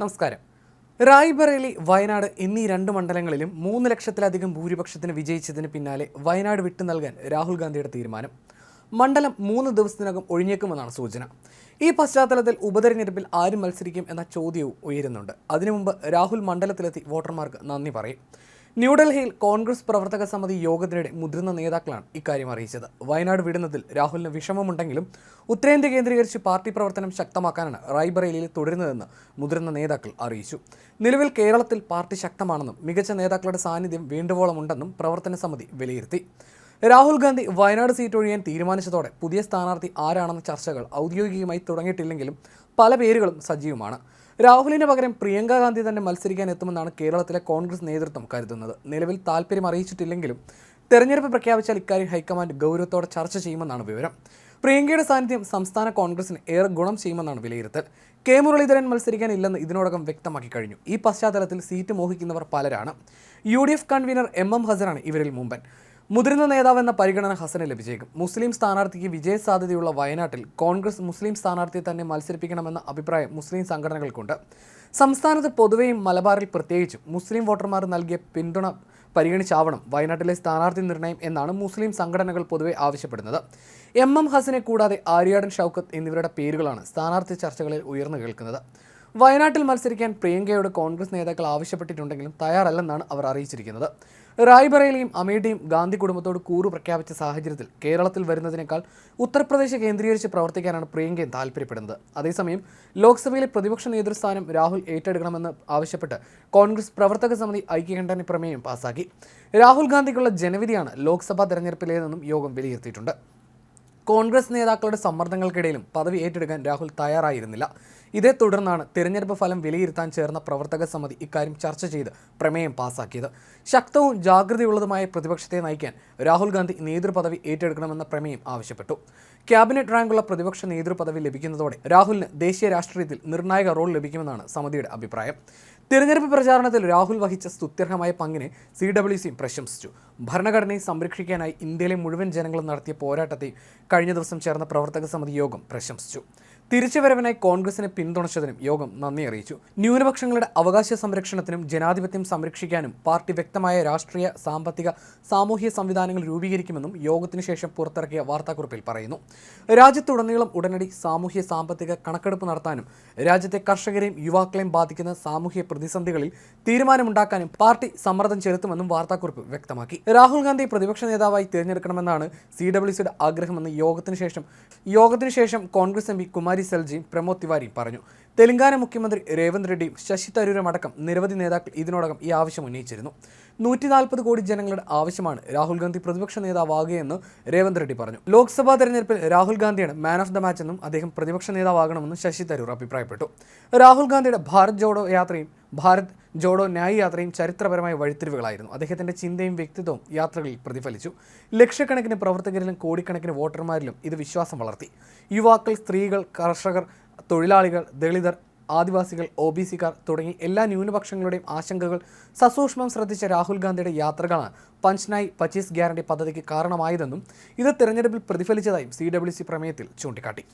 നമസ്കാരം. റായ്ബറേലി വയനാട് എന്നീ രണ്ട് മണ്ഡലങ്ങളിലും മൂന്ന് ലക്ഷത്തിലധികം ഭൂരിപക്ഷത്തിന് വിജയിച്ചതിന് പിന്നാലെ വയനാട് വിട്ടു നൽകാൻ രാഹുൽ ഗാന്ധിയുടെ തീരുമാനം. മണ്ഡലം മൂന്ന് ദിവസത്തിനകം ഒഴിഞ്ഞേക്കുമെന്നാണ് സൂചന. ഈ പശ്ചാത്തലത്തിൽ ഉപതെരഞ്ഞെടുപ്പിൽ ആരും മത്സരിക്കും എന്ന ചോദ്യവും ഉയരുന്നുണ്ട്. അതിനു മുമ്പ് രാഹുൽ മണ്ഡലത്തിലെത്തി വോട്ടർമാർക്ക് നന്ദി പറയും. ന്യൂഡൽഹിയിൽ കോൺഗ്രസ് പ്രവർത്തക സമിതി യോഗത്തിനിടെ മുതിർന്ന നേതാക്കളാണ് ഇക്കാര്യം അറിയിച്ചത്. വയനാട് വിടുന്നതിൽ രാഹുലിന് വിഷമമുണ്ടെങ്കിലും ഉത്തരേന്ത്യ കേന്ദ്രീകരിച്ച് പാർട്ടി പ്രവർത്തനം ശക്തമാക്കാനാണ് റായ്ബറേലിയിൽ തുടരുന്നതെന്ന് മുതിർന്ന നേതാക്കൾ അറിയിച്ചു. നിലവിൽ കേരളത്തിൽ പാർട്ടി ശക്തമാണെന്നും മികച്ച നേതാക്കളുടെ സാന്നിധ്യം വേണ്ടുവോളമുണ്ടെന്നും പ്രവർത്തന സമിതി വിലയിരുത്തി. രാഹുൽ ഗാന്ധി വയനാട് സീറ്റ് ഒഴിയാൻ തീരുമാനിച്ചതോടെ പുതിയ സ്ഥാനാർത്ഥി ആരാണെന്ന ചർച്ചകൾ ഔദ്യോഗികമായി തുടങ്ങിയിട്ടില്ലെങ്കിലും പല പേരുകളും സജീവമാണ്. രാഹുലിന് പകരം പ്രിയങ്ക ഗാന്ധി തന്നെ മത്സരിക്കാൻ എത്തുമെന്നാണ് കേരളത്തിലെ കോൺഗ്രസ് നേതൃത്വം കരുതുന്നത്. നിലവിൽ താല്പര്യം അറിയിച്ചിട്ടില്ലെങ്കിലും തെരഞ്ഞെടുപ്പ് പ്രഖ്യാപിച്ചാൽ ഇക്കാര്യം ഹൈക്കമാൻഡ് ഗൗരവത്തോടെ ചർച്ച ചെയ്യുമെന്നാണ് വിവരം. പ്രിയങ്കയുടെ സാന്നിധ്യം സംസ്ഥാന കോൺഗ്രസിന് ഏറെ ഗുണം ചെയ്യുമെന്നാണ് വിലയിരുത്തൽ. കെ മുരളീധരൻ മത്സരിക്കാനില്ലെന്ന് ഇതിനോടകം വ്യക്തമാക്കി കഴിഞ്ഞു. ഈ പശ്ചാത്തലത്തിൽ സീറ്റ് മോഹിക്കുന്നവർ പലരാണ്. യു കൺവീനർ എം എം ഹസനാണ് ഇവരിൽ മുമ്പൻ. മുതിർന്ന നേതാവെന്ന പരിഗണന ഹസന് ലഭിച്ചേക്കും. മുസ്ലിം സ്ഥാനാർത്ഥിക്ക് വിജയ സാധ്യതയുള്ള വയനാട്ടിൽ കോൺഗ്രസ് മുസ്ലിം സ്ഥാനാർത്ഥിയെ തന്നെ മത്സരിപ്പിക്കണമെന്ന അഭിപ്രായം മുസ്ലിം സംഘടനകൾക്കുണ്ട്. സംസ്ഥാനത്ത് പൊതുവെയും മലബാറിൽ പ്രത്യേകിച്ചും മുസ്ലിം വോട്ടർമാർ നൽകിയ പിന്തുണ പരിഗണിച്ചാവണം വയനാട്ടിലെ സ്ഥാനാർത്ഥി നിർണയം എന്നാണ് മുസ്ലിം സംഘടനകൾ പൊതുവെ ആവശ്യപ്പെടുന്നത്. എം എം ഹസനെ കൂടാതെ ആര്യാടൻ ഷൗക്കത്ത് എന്നിവരുടെ പേരുകളാണ് സ്ഥാനാർത്ഥി ചർച്ചകളിൽ ഉയർന്നു കേൾക്കുന്നത്. വയനാട്ടിൽ മത്സരിക്കാൻ പ്രിയങ്കയോട് കോൺഗ്രസ് നേതാക്കൾ ആവശ്യപ്പെട്ടിട്ടുണ്ടെങ്കിലും തയ്യാറല്ലെന്നാണ് അവർ അറിയിച്ചിരിക്കുന്നത്. റായ്ബറയിലെയും അമേഠിയും ഗാന്ധി കുടുംബത്തോട് കൂറു പ്രഖ്യാപിച്ച സാഹചര്യത്തിൽ കേരളത്തിൽ വരുന്നതിനേക്കാൾ ഉത്തർപ്രദേശ് കേന്ദ്രീകരിച്ച് പ്രവർത്തിക്കാനാണ് പ്രിയങ്കയും താല്പര്യപ്പെടുന്നത്. അതേസമയം ലോക്സഭയിലെ പ്രതിപക്ഷ നേതൃസ്ഥാനം രാഹുൽ ഏറ്റെടുക്കണമെന്ന് ആവശ്യപ്പെട്ട് കോൺഗ്രസ് പ്രവർത്തക സമിതി ഐക്യകണ്ഠന പ്രമേയം പാസാക്കി. രാഹുൽ ഗാന്ധിക്കുള്ള ജനവിധിയാണ് ലോക്സഭാ തെരഞ്ഞെടുപ്പിലേതെന്നും യോഗം വിലയിരുത്തിയിട്ടുണ്ട്. കോൺഗ്രസ് നേതാക്കളുടെ സമ്മർദ്ദങ്ങൾക്കിടയിലും പദവി ഏറ്റെടുക്കാൻ രാഹുൽ തയ്യാറായിരുന്നില്ല. ഇതേ തുടർന്നാണ് തിരഞ്ഞെടുപ്പ് ഫലം വിലയിരുത്താൻ ചേർന്ന പ്രവർത്തക സമിതി ഇക്കാര്യം ചർച്ച ചെയ്ത് പ്രമേയം പാസാക്കിയത്. ശക്തവും ജാഗ്രതയുള്ളതുമായ പ്രതിപക്ഷത്തെ നയിക്കാൻ രാഹുൽ ഗാന്ധി നേതൃപദവി ഏറ്റെടുക്കണമെന്ന പ്രമേയം ആവശ്യപ്പെട്ടു. ക്യാബിനറ്റ് റാങ്കുള്ള പ്രതിപക്ഷ നേതൃപദവി ലഭിക്കുന്നതോടെ രാഹുലിന് ദേശീയ രാഷ്ട്രീയത്തിൽ നിർണായക റോൾ ലഭിക്കുമെന്നാണ് സമിതിയുടെ അഭിപ്രായം. തിരഞ്ഞെടുപ്പ് പ്രചാരണത്തിൽ രാഹുൽ വഹിച്ച സ്തുത്യർഹമായ പങ്കിനെ സി ഡബ്ല്യു സി പ്രശംസിച്ചു. ഭരണഘടനയെ സംരക്ഷിക്കാനായി ഇന്ത്യയിലെ മുഴുവൻ ജനങ്ങളും നടത്തിയ പോരാട്ടത്തെ കഴിഞ്ഞ ദിവസം ചേർന്ന പ്രവർത്തക സമിതി യോഗം പ്രശംസിച്ചു. തിരിച്ചുവരവിനായി കോൺഗ്രസിനെ പിന്തുണച്ചതിനും യോഗം നന്ദി അറിയിച്ചു. ന്യൂനപക്ഷങ്ങളുടെ അവകാശ സംരക്ഷണത്തിനും ജനാധിപത്യം സംരക്ഷിക്കാനും പാർട്ടി വ്യക്തമായ രാഷ്ട്രീയ സാമ്പത്തിക സാമൂഹ്യ സംവിധാനങ്ങൾ രൂപീകരിക്കുമെന്നും യോഗത്തിനു ശേഷം പുറത്തിറക്കിയ വാർത്താക്കുറിപ്പിൽ പറയുന്നു. രാജ്യത്തുടനീളം ഉടനടി സാമൂഹ്യ സാമ്പത്തിക കണക്കെടുപ്പ് നടത്താനും രാജ്യത്തെ കർഷകരെയും യുവാക്കളെയും ബാധിക്കുന്ന സാമൂഹ്യ പ്രതിസന്ധികളിൽ തീരുമാനമുണ്ടാക്കാനും പാർട്ടി സമ്മർദ്ദം ചെലുത്തുമെന്നും വാർത്താക്കുറിപ്പ് വ്യക്തമാക്കി. രാഹുൽ ഗാന്ധി പ്രതിപക്ഷ നേതാവായി തിരഞ്ഞെടുക്കണമെന്നാണ് സി ഡബ്ല്യു സിയുടെ ആഗ്രഹമെന്ന് യോഗത്തിന് ശേഷം കോൺഗ്രസ് എം പി കുമാരി സെൽജിയും പ്രമോദ് തിവാരിയും പറഞ്ഞു. തെലങ്കാന മുഖ്യമന്ത്രി രേവന്ത് റെഡ്ഡിയും ശശി തരൂരും അടക്കം നിരവധി നേതാക്കൾ ഇതിനോടകം ഈ ആവശ്യം ഉന്നയിച്ചിരുന്നു. നൂറ്റി നാൽപ്പത് കോടി ജനങ്ങളുടെ ആവശ്യമാണ് രാഹുൽ ഗാന്ധി പ്രതിപക്ഷ നേതാവാകുകയെന്ന് രേവന്ത് റെഡ്ഡി പറഞ്ഞു. ലോക്സഭാ തെരഞ്ഞെടുപ്പിൽ രാഹുൽ ഗാന്ധിയാണ് മാൻ ഓഫ് ദ മാച്ച് എന്നും അദ്ദേഹം പ്രതിപക്ഷ നേതാവാകണമെന്നും ശശി തരൂർ അഭിപ്രായപ്പെട്ടു. രാഹുൽ ഗാന്ധിയുടെ ഭാരത് ജോഡോ യാത്രയും ഭാരത് ജോഡോ ന്യായ് യാത്രയും ചരിത്രപരമായ വഴിത്തിരിവുകളായിരുന്നു. അദ്ദേഹത്തിന്റെ ചിന്തയും വ്യക്തിത്വവും യാത്രകളിൽ പ്രതിഫലിച്ചു. ലക്ഷക്കണക്കിന് പ്രവർത്തകരിലും കോടിക്കണക്കിന് വോട്ടർമാരിലും ഇത് വിശ്വാസം വളർത്തി. യുവാക്കൾ സ്ത്രീകൾ കർഷകർ തൊഴിലാളികൾ ദളിതർ ആദിവാസികൾ ഒ ബി സിക്കാർ തുടങ്ങി എല്ലാ ന്യൂനപക്ഷങ്ങളുടെയും ആശങ്കകൾ സസൂക്ഷ്മം ശ്രദ്ധിച്ച രാഹുൽ ഗാന്ധിയുടെ യാത്രകളാണ് പഞ്ച്നായ് പച്ചീസ് ഗ്യാരണ്ടി പദ്ധതിക്ക് കാരണമായതെന്നും ഇത് തിരഞ്ഞെടുപ്പിൽ പ്രതിഫലിച്ചതായും സി ഡബ്ല്യു സി പ്രമേയത്തിൽ ചൂണ്ടിക്കാട്ടി.